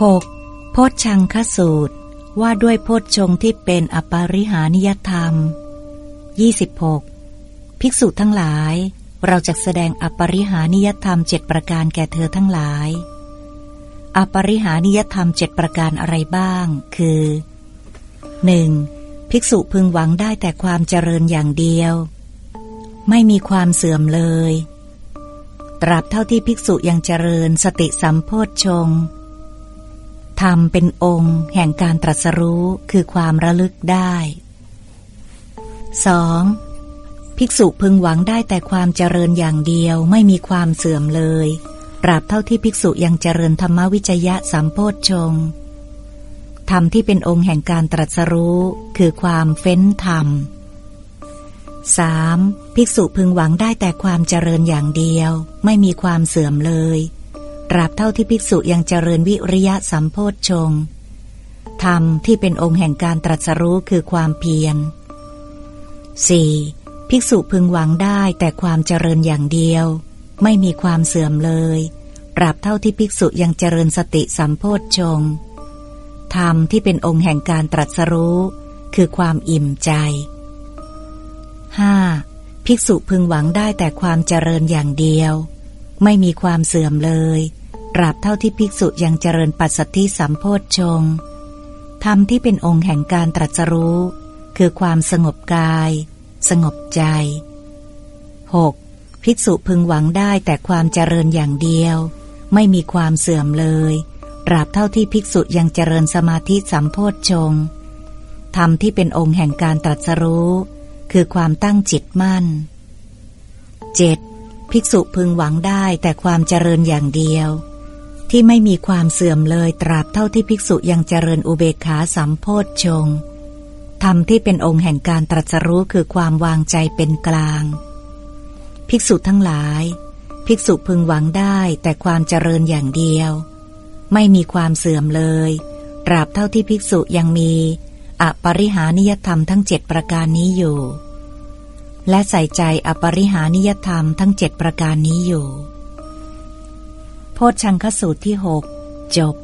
6. โพชชังคสูตร ว่าด้วยโพชฌงที่เป็นอปาริหานิยธรรม 26. ภิกษุทั้งหลาย เราจะแสดงอปาริหานิยธรรมเจ็ดประการแก่เธอทั้งหลาย อปาริหานิยธรรมเจ็ดประการอะไรบ้าง คือ 1. ภิกษุพึงหวังได้แต่ความเจริญอย่างเดียว ไม่มีความเสื่อมเลย ตราบเท่าที่ภิกษุยังเจริญสติสัมโพชฌงค์ ธรรมเป็นองค์ แห่งการตรัสรู้คือความระลึกได้ 2. ภิกษุพึงหวังได้แต่ความเจริญอย่างเดียวไม่มีความเสื่อมเลยตราบเท่าที่ภิกษุยังเจริญธรรมวิจยะสัมโพชฌงธรรมที่เป็นองค์แห่งการตรัสรู้ คือความเฟ้นธรรม 3. ภิกษุพึงหวังได้แต่ความเจริญอย่างเดียว ไม่มีความเสื่อมเลย ตราบเท่าที่ภิกษุยังเจริญวิริยะสัมโพชฌงธรรมที่เป็นองค์แห่งการตรัสรู้คือความเพียร 4. ภิกษุพึงหวังได้แต่ความเจริญอย่างเดียว ไม่มีความเสื่อมเลยตราบเท่าที่ภิกษุยังเจริญสติสัมโพชฌงธรรมที่เป็นองค์แห่งการตรัสรู้ คือความอิ่มใจ 5. ภิกษุพึงหวังได้แต่ความเจริญอย่างเดียว ไม่มีความเสื่อมเลย ตราบเท่าที่ภิกษุยังเจริญปัสสัทธิสัมโพชฌงธรรมที่เป็นองค์แห่งการตรัสรู้ คือความสงบกาย สงบใจ 6. ภิกษุพึงหวังได้แต่ความเจริญอย่างเดียว ไม่มีความเสื่อมเลยตราบเท่าที่ภิกษุยังเจริญสมาธิสัมโพชฌงธรรมที่เป็นองค์แห่งการตรัสรู้ คือความตั้งจิตมั่น 7. ภิกษุพึงหวังได้แต่ความเจริญอย่างเดียว ที่ไม่มีความเสื่อมเลยตราบเท่าที่ภิกษุยังเจริญอุเบกขาสัมโพธชงธรรมที่เป็นองค์แห่งการตรัสรู้คือความวางใจเป็นกลาง ภิกษุทั้งหลาย ภิกษุพึงหวังได้แต่ความเจริญอย่างเดียว ไม่มีความเสื่อมเลย ตราบเท่าที่ภิกษุยังมีอปริหานิยธรรมทั้งเจ็ดประการนี้อยู่ และใส่ใจอปริหานิยธรรมทั้งเจ็ดประการนี้อยู่ โพชังคสูตรที่หกจบ